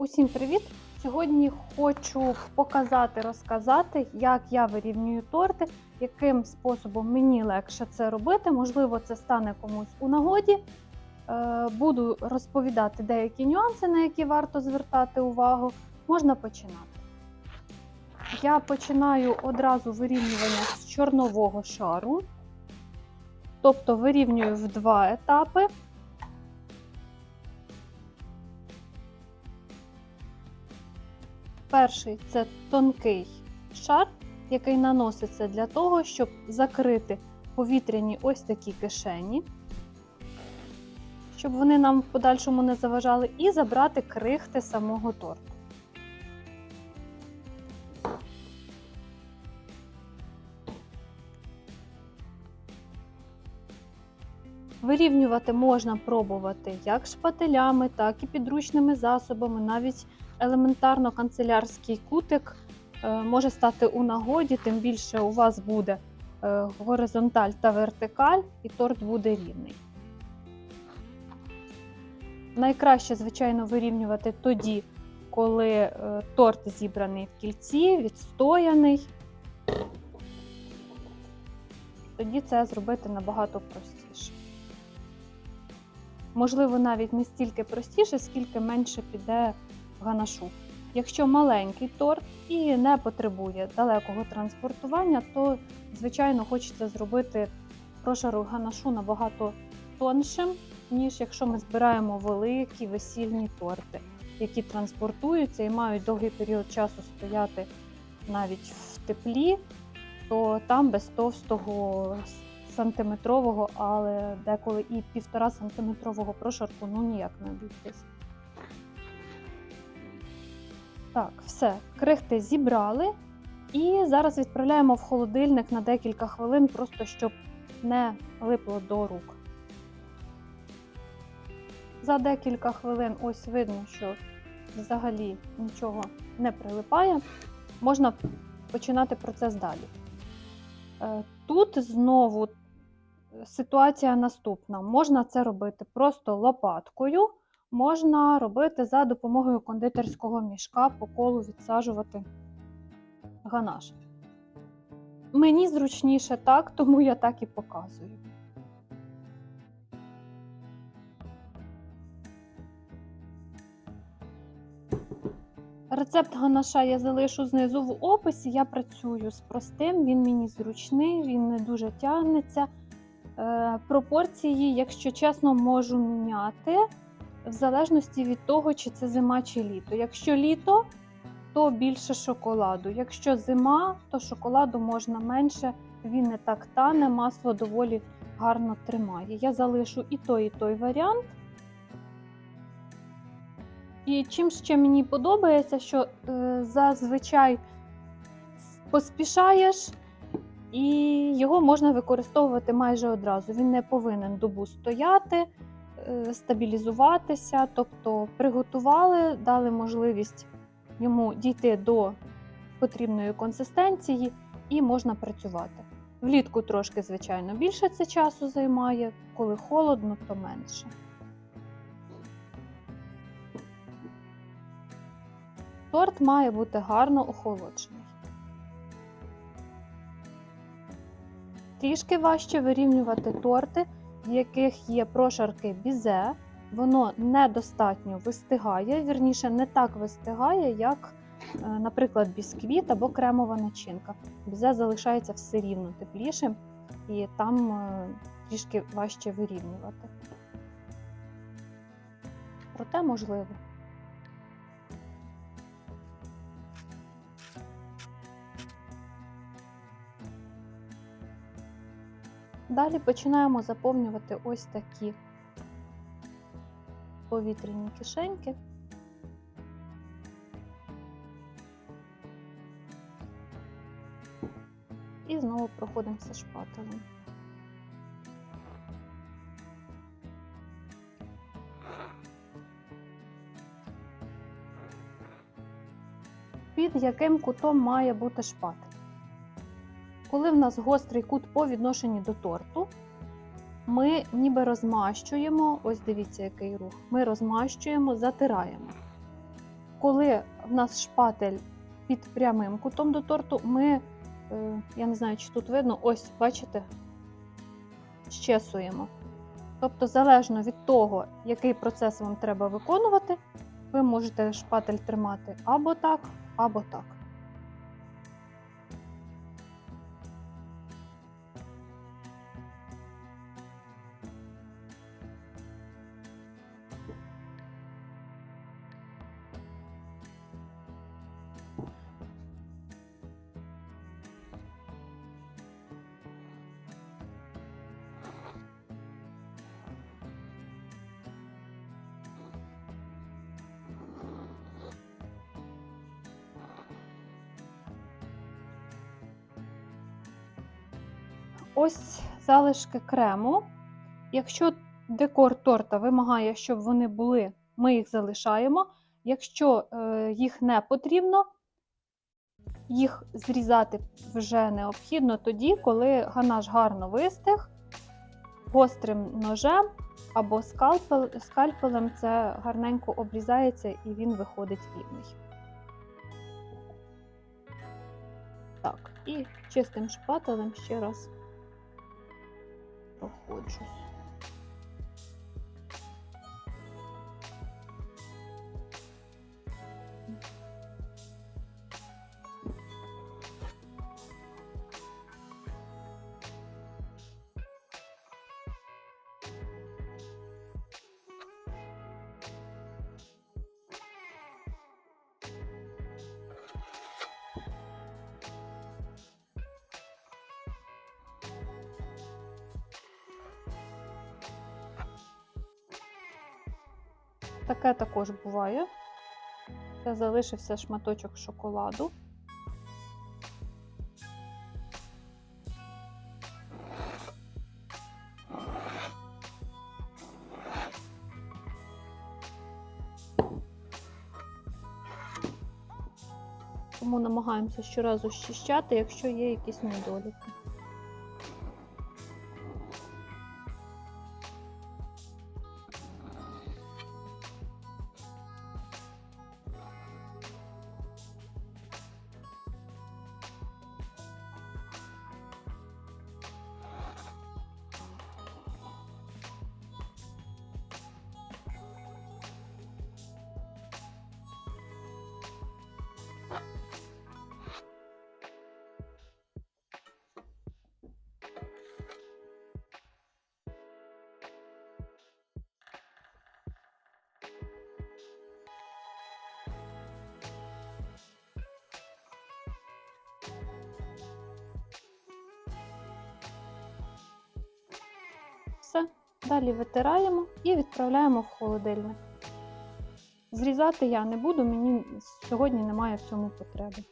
Усім привіт! Сьогодні хочу показати, розказати, як я вирівнюю торти, яким способом мені легше це робити. Можливо, це стане комусь у нагоді. Е, Буду розповідати деякі нюанси, на які варто звертати увагу. Можна починати. Я починаю одразу вирівнювання з чорнового шару, тобто вирівнюю в два етапи. Перший це тонкий шар, який наноситься для того, щоб закрити повітряні ось такі кишені, щоб вони нам в подальшому не заважали, і забрати крихти самого торту. Вирівнювати можна пробувати як шпателями, так і підручними засобами, навіть елементарно канцелярський кутик е, може стати у нагоді, тим більше у вас буде е, горизонталь та вертикаль, і торт буде рівний. Найкраще, звичайно, вирівнювати тоді, коли е, торт зібраний в кільці, відстояний. Тоді це зробити набагато простіше. Можливо, навіть не стільки простіше, скільки менше піде ганашу. Якщо маленький торт і не потребує далекого транспортування, то, звичайно, хочеться зробити прошарок ганашу набагато тоншим, ніж якщо ми збираємо великі весільні торти, які транспортуються і мають довгий період часу стояти навіть в теплі, то там без товстого сантиметрового, але деколи і півтора сантиметрового прошарку ну ніяк не обійтись. Так, все, крихти зібрали. І зараз відправляємо в холодильник на декілька хвилин, просто щоб не липло до рук. За декілька хвилин ось видно, що взагалі нічого не прилипає. Можна починати процес далі. Е, Тут знову ситуація наступна. Можна це робити просто лопаткою. Можна робити за допомогою кондитерського мішка по колу відсаджувати ганаш. Мені зручніше так, тому я так і показую. Рецепт ганаша я залишу знизу в описі. Я працюю з простим, він мені зручний, він не дуже тягнеться. Е, пропорції, якщо чесно, можу міняти в залежності від того, чи це зима чи літо. Якщо літо, то більше шоколаду. Якщо зима, то шоколаду можна менше, він не так тане, масло доволі гарно тримає. Я залишу і той, і той варіант. І чим ще мені подобається, що е, зазвичай поспішаєш, і його можна використовувати майже одразу. Він не повинен добу стояти стабілізуватися, тобто приготували, дали можливість йому дійти до потрібної консистенції і можна працювати. Влітку трошки, звичайно, більше це часу займає, коли холодно, то менше. Торт має бути гарно охолоджений. Трішки важче вирівнювати торти яких є прошарки бізе, воно недостатньо вистигає, вірніше, не так вистигає, як, е, наприклад, бісквіт або кремова начинка. Бізе залишається все рівно теплішим і там е, трішки важче вирівнювати. Проте можливо. Далі починаємо заповнювати ось такі повітряні кишеньки. І знову проходимося шпателем. Під яким кутом має бути шпатель? Коли в нас гострий кут по відношенню до торту, ми ніби розмащуємо, ось дивіться, який рух. Ми розмащуємо, затираємо. коли в нас шпатель під прямим кутом до торту, ми, е, я не знаю, чи тут видно, ось, бачите, щесуємо. Тобто, залежно від того, який процес вам треба виконувати, ви можете шпатель тримати або так, або так. Ось залишки крему. Якщо декор торта вимагає, щоб вони були, ми їх залишаємо. Якщо е, їх не потрібно, їх зрізати вже необхідно тоді, коли ганаш гарно вистиг, гострим ножем або скальпел, скальпелем це гарненько обрізається і він виходить вільний. Так, і чистим шпателем ще раз проходжусь. Таке також буває. Це залишився шматочок шоколаду. Тому намагаємося щоразу щищати, якщо є якісь недоліки. Далі витираємо і відправляємо в холодильник. Зрізати я не буду, мені сьогодні немає в цьому потреби.